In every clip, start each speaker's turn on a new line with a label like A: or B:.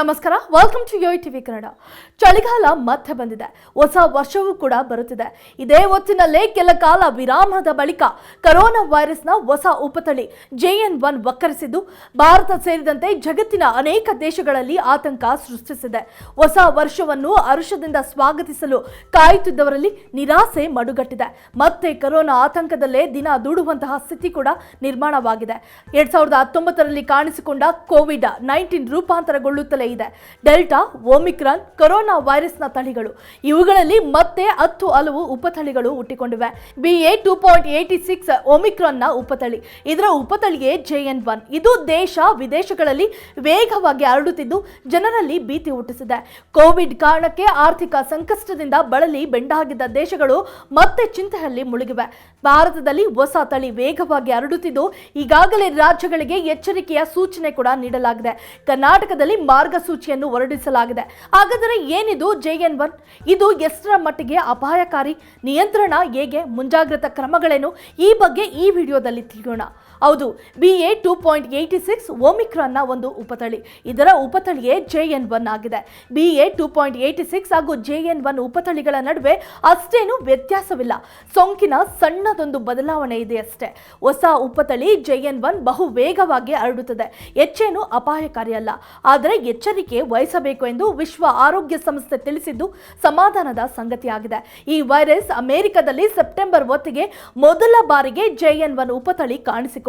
A: ನಮಸ್ಕಾರ. Welcome to Yoyo TV Kannada ಚಳಿಗಾಲ ಮತ್ತೆ ಬಂದಿದೆ. ಹೊಸ ವರ್ಷವೂ ಕೂಡ ಬರುತ್ತಿದೆ. ಇದೇ ಹೊತ್ತಿನಲ್ಲೇ ಕೆಲ ಕಾಲ ವಿರಾಮದ ಬಳಿಕ ಕರೋನಾ ವೈರಸ್ನ ಹೊಸ ಉಪತಳಿ ಜೆಎನ್ ಒನ್ ವಕ್ಕರಿಸಿದ್ದು, ಭಾರತ ಸೇರಿದಂತೆ ಜಗತ್ತಿನ ಅನೇಕ ದೇಶಗಳಲ್ಲಿ ಆತಂಕ ಸೃಷ್ಟಿಸಿದೆ. ಹೊಸ ವರ್ಷವನ್ನು ಹರುಷದಿಂದ ಸ್ವಾಗತಿಸಲು ಕಾಯುತ್ತಿದ್ದವರಲ್ಲಿ ನಿರಾಸೆ ಮಡುಗಟ್ಟಿದೆ. ಮತ್ತೆ ಕರೋನಾ ಆತಂಕದಲ್ಲೇ ದಿನ ದೂಡುವಂತಹ ಸ್ಥಿತಿ ಕೂಡ ನಿರ್ಮಾಣವಾಗಿದೆ. ಎರಡ್ ಸಾವಿರದ ಹತ್ತೊಂಬತ್ತರಲ್ಲಿ ಕಾಣಿಸಿಕೊಂಡ ಕೋವಿಡ್ ನೈನ್ಟೀನ್ ರೂಪಾಂತರಗೊಳ್ಳುತ್ತಲೇ ಇದೆ. ಡೆಲ್ಟಾ ಓಮಿಕ್ರಾನ್ ಕೊರೋನಾ ವೈರಸ್ನ ತಳಿಗಳು. ಇವುಗಳಲ್ಲಿ ಮತ್ತೆ ಹತ್ತು ಹಲವು ಉಪತಳಿಗಳು ಹುಟ್ಟಿಕೊಂಡಿವೆ. B A two point eighty six ಒಮಿಕ್ರಾನ್ನ ಉಪತಳಿ. ಇದರ ಉಪತಳಿಯೇ ಜೆಎನ್ ಒನ್ ಇದು ದೇಶ ವಿದೇಶಗಳಲ್ಲಿ ವೇಗವಾಗಿ ಹರಡುತ್ತಿದ್ದು, ಜನರಲ್ಲಿ ಭೀತಿ ಹುಟ್ಟಿಸಿದೆ. ಕೋವಿಡ್ ಕಾರಣಕ್ಕೆ ಆರ್ಥಿಕ ಸಂಕಷ್ಟದಿಂದ ಬಳಲಿ ಬೆಂಡಾಗಿದ್ದ ದೇಶಗಳು ಮತ್ತೆ ಚಿಂತೆಯಲ್ಲಿ ಮುಳುಗಿವೆ. ಭಾರತದಲ್ಲಿ ಹೊಸ ತಳಿ ವೇಗವಾಗಿ ಹರಡುತ್ತಿದ್ದು, ಈಗಾಗಲೇ ರಾಜ್ಯಗಳಿಗೆ ಎಚ್ಚರಿಕೆಯ ಸೂಚನೆ ಕೂಡ ನೀಡಲಾಗಿದೆ. ಕರ್ನಾಟಕದಲ್ಲಿ ಮಾರ್ಗಸೂಚಿಯನ್ನು ಹೊರಡಿಸಲಾಗಿದೆ. ಹಾಗಾದರೆ ಏನಿದು ಜೆಎನ್ ಒನ್? ಇದು ಎಷ್ಟರ ಮಟ್ಟಿಗೆ ಅಪಾಯಕಾರಿ? ನಿಯಂತ್ರಣ ಹೇಗೆ? ಮುಂಜಾಗ್ರತಾ ಕ್ರಮಗಳೇನು? ಈ ಬಗ್ಗೆ ಈ ವಿಡಿಯೋದಲ್ಲಿ ತಿಳಿಯೋಣ. ಹೌದು B A two point eighty six ಓಮಿಕ್ರಾನ್ನ ಒಂದು ಉಪತಳಿ. ಇದರ ಉಪತಳಿಯೇ ಜೆ ಎನ್ ಒನ್ ಆಗಿದೆ. B A two point eighty six ಹಾಗೂ ಜೆ ಎನ್ ಒನ್ ಉಪತಳಿಗಳ ನಡುವೆ ಅಷ್ಟೇನು ವ್ಯತ್ಯಾಸವಿಲ್ಲ. ಸೋಂಕಿನ ಸಣ್ಣದೊಂದು ಬದಲಾವಣೆ ಇದೆ ಅಷ್ಟೇ. ಹೊಸ ಉಪತಳಿ ಜೆ ಎನ್ ಒನ್ ಬಹು ವೇಗವಾಗಿ ಹರಡುತ್ತದೆ. ಹೆಚ್ಚೇನು ಅಪಾಯಕಾರಿಯಲ್ಲ ಆದರೆ ಎಚ್ಚರಿಕೆ ವಹಿಸಬೇಕು ಎಂದು ವಿಶ್ವ ಆರೋಗ್ಯ ಸಂಸ್ಥೆ ತಿಳಿಸಿದ್ದು ಸಮಾಧಾನದ ಸಂಗತಿಯಾಗಿದೆ. ಈ ವೈರಸ್ ಅಮೆರಿಕದಲ್ಲಿ ಸೆಪ್ಟೆಂಬರ್ ಹೊತ್ತಿಗೆ ಮೊದಲ ಬಾರಿಗೆ ಜೆ ಎನ್ ಒನ್ ಉಪತಳಿ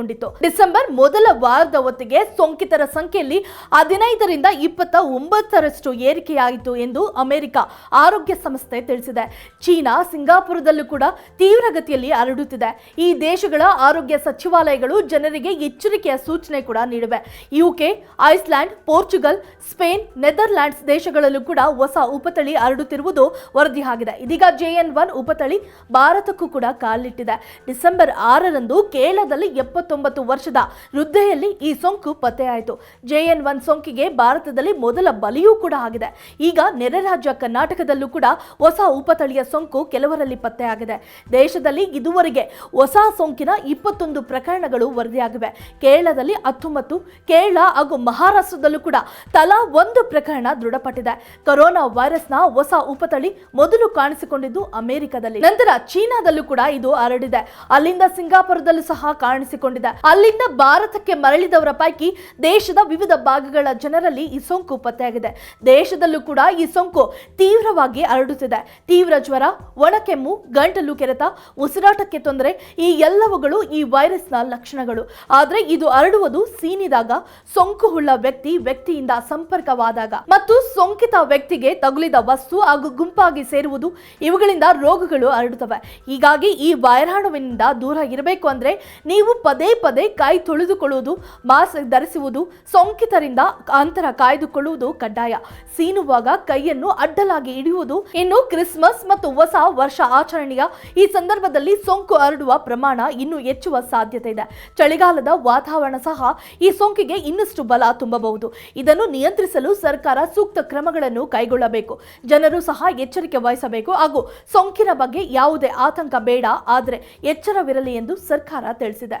A: ಕಾಣಿಸಿಕೊಂಡಿತ್ತು ಡಿಸೆಂಬರ್ ಮೊದಲ ವಾರದ ಹೊತ್ತಿಗೆ ಸೋಂಕಿತರ ಸಂಖ್ಯೆಯಲ್ಲಿ ಹದಿನೈದರಿಂದ ಇಪ್ಪತ್ತ ಒಂಬತ್ತರಷ್ಟು ಏರಿಕೆಯಾಯಿತು ಎಂದು ಅಮೆರಿಕ ಆರೋಗ್ಯ ಸಂಸ್ಥೆ ತಿಳಿಸಿದೆ. ಚೀನಾ ಸಿಂಗಾಪುರದಲ್ಲೂ ಕೂಡ ತೀವ್ರಗತಿಯಲ್ಲಿ ಹರಡುತ್ತಿದೆ. ಈ ದೇಶಗಳ ಆರೋಗ್ಯ ಸಚಿವಾಲಯಗಳು ಜನರಿಗೆ ಎಚ್ಚರಿಕೆಯ ಸೂಚನೆ ಕೂಡ ನೀಡಿವೆ. UK Iceland Portugal, Spain, Netherlands ದೇಶಗಳಲ್ಲೂ ಕೂಡ ಹೊಸ ಉಪತಳಿ ಹರಡುತ್ತಿರುವುದು ವರದಿಯಾಗಿದೆ. ಇದೀಗ ಜೆಎನ್ ಒನ್ ಉಪತಳಿ ಭಾರತಕ್ಕೂ ಕೂಡ ಕಾಲಿಟ್ಟಿದೆ. ಡಿಸೆಂಬರ್ ಆರರಂದು ಕೇರಳದಲ್ಲಿ ಎಪ್ಪತ್ತೊಂಬತ್ತು ವರ್ಷದ ವೃದ್ಧೆಯಲ್ಲಿ ಈ ಸೋಂಕು ಪತ್ತೆಯಾಯಿತು. ಜೆಎನ್ ಒನ್ ಸೋಂಕಿಗೆ ಭಾರತದಲ್ಲಿ ಮೊದಲ ಬಲಿಯೂ ಕೂಡ ಆಗಿದೆ. ಈಗ ನೆರೆ ರಾಜ್ಯ ಕರ್ನಾಟಕದಲ್ಲೂ ಕೂಡ ಹೊಸ ಉಪತಳಿಯ ಸೋಂಕು ಕೆಲವರಲ್ಲಿ ಪತ್ತೆಯಾಗಿದೆ. ದೇಶದಲ್ಲಿ ಇದುವರೆಗೆ ಹೊಸ ಸೋಂಕಿನ ಇಪ್ಪತ್ತೊಂದು ಪ್ರಕರಣಗಳು ವರದಿಯಾಗಿವೆ. ಕೇರಳದಲ್ಲಿ ಹತ್ತೊಂಬತ್ತು, ಕೇರಳ ಹಾಗೂ ಮಹಾರಾಷ್ಟ್ರದಲ್ಲೂ ಕೂಡ ತಲಾ ಒಂದು ಪ್ರಕರಣ ದೃಢಪಟ್ಟಿದೆ. ಕೊರೋನಾ ವೈರಸ್ನ ಹೊಸ ಉಪತಳಿ ಮೊದಲು ಕಾಣಿಸಿಕೊಂಡಿದ್ದು ಅಮೆರಿಕದಲ್ಲಿ. ನಂತರ ಚೀನಾದಲ್ಲೂ ಕೂಡ ಇದು ಹರಡಿದೆ. ಅಲ್ಲಿಂದ ಸಿಂಗಾಪುರದಲ್ಲೂ ಸಹ ಕಾಣಿಸಿಕೊಂಡಿದೆ. ಅಲ್ಲಿಂದ ಭಾರತಕ್ಕೆ ಮರಳಿದವರ ಪೈಕಿ ದೇಶದ ವಿವಿಧ ಭಾಗಗಳ ಜನರಲ್ಲಿ ಈ ಸೋಂಕು ಪತ್ತೆಯಾಗಿದೆ. ದೇಶದಲ್ಲೂ ಕೂಡ ಈ ಸೋಂಕು ತೀವ್ರವಾಗಿ ಹರಡುತ್ತಿದೆ. ತೀವ್ರ ಜ್ವರ, ಒಣಕೆಮ್ಮು, ಗಂಟಲು ಕೆರೆತ, ಉಸಿರಾಟಕ್ಕೆ ತೊಂದರೆ ಈ ಎಲ್ಲವುಗಳು ಈ ವೈರಸ್ನ ಲಕ್ಷಣಗಳು. ಆದರೆ ಇದು ಹರಡುವುದು ಸೀನಿದಾಗ, ಸೋಂಕು ಉಳ್ಳ ವ್ಯಕ್ತಿ ವ್ಯಕ್ತಿಯಿಂದ ಸಂಪರ್ಕವಾದಾಗ. ಮತ್ತು ಸೋಂಕಿತ ವ್ಯಕ್ತಿಗೆ ತಗುಲಿದ ವಸ್ತು ಹಾಗೂ ಗುಂಪಾಗಿ ಸೇರುವುದು ಇವುಗಳಿಂದ ರೋಗಗಳು ಹರಡುತ್ತವೆ. ಹೀಗಾಗಿ ಈ ವೈರಾಣುವಿನಿಂದ ದೂರ ಇರಬೇಕು ಅಂದ್ರೆ ನೀವು ಪದೇ ಪದೇ ಕೈ ತೊಳೆದುಕೊಳ್ಳುವುದು ಮಾಸ್ಕ್ ಧರಿಸುವುದು, ಸೋಂಕಿತರಿಂದ ಅಂತರ ಕಾಯ್ದುಕೊಳ್ಳುವುದು ಕಡ್ಡಾಯ. ಸೀನುವಾಗ ಕೈಯನ್ನು ಅಡ್ಡಲಾಗಿ ಹಿಡಿಯುವುದು ಇನ್ನು ಕ್ರಿಸ್ಮಸ್ ಮತ್ತು ಹೊಸ ವರ್ಷ ಆಚರಣೆಯ ಈ ಸಂದರ್ಭದಲ್ಲಿ ಸೋಂಕು ಹರಡುವ ಪ್ರಮಾಣ ಇನ್ನೂ ಹೆಚ್ಚುವ ಸಾಧ್ಯತೆ ಇದೆ. ಚಳಿಗಾಲದ ವಾತಾವರಣ ಸಹ ಈ ಸೋಂಕಿಗೆ ಇನ್ನಷ್ಟು ಬಲ ತುಂಬಬಹುದು. ಇದನ್ನು ನಿಯಂತ್ರಿಸಲು ಸರ್ಕಾರ ಸೂಕ್ತ ಕ್ರಮಗಳನ್ನು ಕೈಗೊಳ್ಳಬೇಕು. ಜನರು ಸಹ ಎಚ್ಚರಿಕೆ ವಹಿಸಬೇಕು ಹಾಗೂ ಸೋಂಕಿನ ಬಗ್ಗೆ ಯಾವುದೇ ಆತಂಕ ಬೇಡ, ಆದರೆ ಎಚ್ಚರವಿರಲಿ ಎಂದು ಸರ್ಕಾರ ತಿಳಿಸಿದೆ.